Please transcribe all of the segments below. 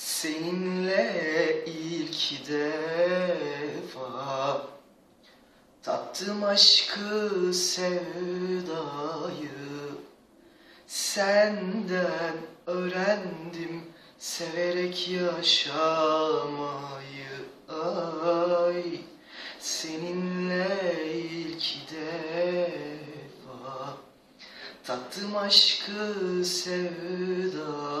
Seninle ilk defa Tattım aşkı sevdayı. Senden öğrendim severek yaşamayı. Ay seninle ilk defa Tattım aşkı sevdayı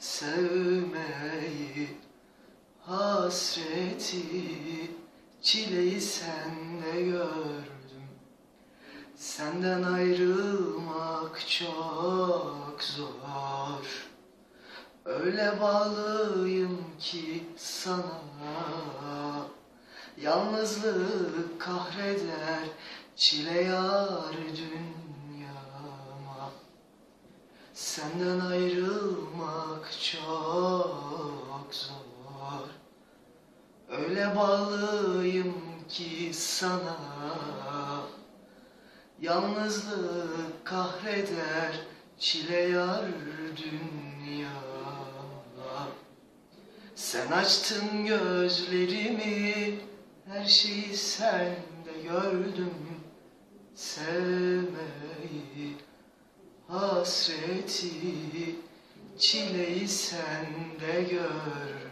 Sevmeyi, hasreti, çileyi sende gördüm. Senden ayrılmak çok zor. Öyle bağlıyım ki sana Yalnızlık kahreder çile yar dünyama Senden ayrılmak çok zor. Öyle bağlıyım ki sana. Yalnızlık kahreder çile yar dünyama Sen açtın gözlerimi her şeyi sende gördüm Sevmeyi, hasreti, çileyi sende gördüm